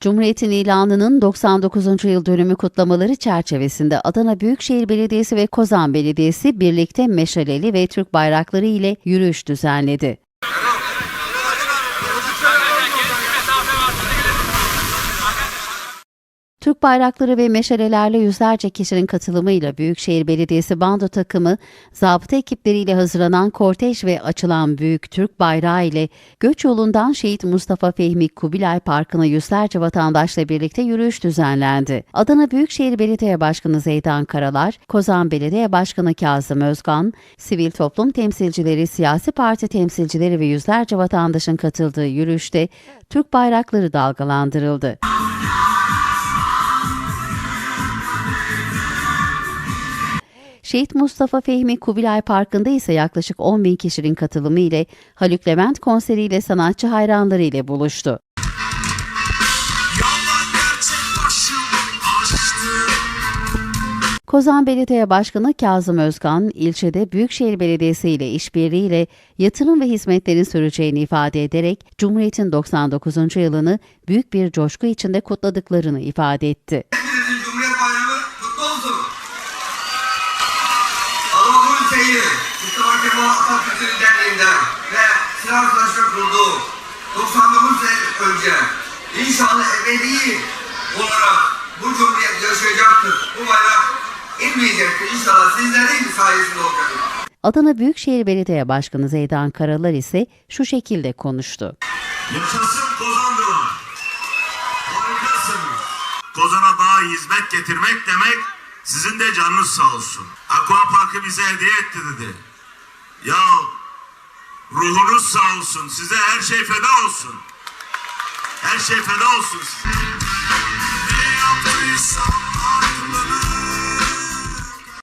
Cumhuriyet'in ilanının 99. yıl dönümü kutlamaları çerçevesinde Adana Büyükşehir Belediyesi ve Kozan Belediyesi birlikte meşaleli ve Türk bayrakları ile yürüyüş düzenledi. Türk bayrakları ve meşalelerle yüzlerce kişinin katılımıyla Büyükşehir Belediyesi bando takımı, zabıta ekipleriyle hazırlanan kortej ve açılan büyük Türk bayrağı ile göç yolundan Şehit Mustafa Fehmi Kubilay Parkı'na yüzlerce vatandaşla birlikte yürüyüş düzenlendi. Adana Büyükşehir Belediye Başkanı Zeydan Karalar, Kozan Belediye Başkanı Kazım Özgan, sivil toplum temsilcileri, siyasi parti temsilcileri ve yüzlerce vatandaşın katıldığı yürüyüşte Türk bayrakları dalgalandırıldı. Şehit Mustafa Fehmi Kubilay Parkı'nda ise yaklaşık 10 bin kişinin katılımı ile Haluk Levent konseriyle sanatçı hayranları ile buluştu. Kozan Belediye Başkanı Kazım Özkan, ilçede Büyükşehir Belediyesi ile işbirliğiyle yatırım ve hizmetlerin süreceğini ifade ederek Cumhuriyet'in 99. yılını büyük bir coşku içinde kutladıklarını ifade etti. 1. Mustafa Kemal Atatürk'ün derneğinden ve silah savaşı kuruldu. 99 sene önce inşallah ebedi olarak bu cumhuriyet yaşayacaktır. Bu bayrak inmeyecektir. İnşallah sizlerin sayesinde olacak. Adana Büyükşehir Belediye Başkanı Zeydan Karalar ise şu şekilde konuştu. Yaşasın Kozan'dır. Harikasın. Kozan'a daha hizmet getirmek demek sizin de canınız sağ olsun. Aqua Park'ı bize hediye etti dedi. Ya ruhunuz sağ olsun. Size her şey feda olsun. Her şey feda olsun size.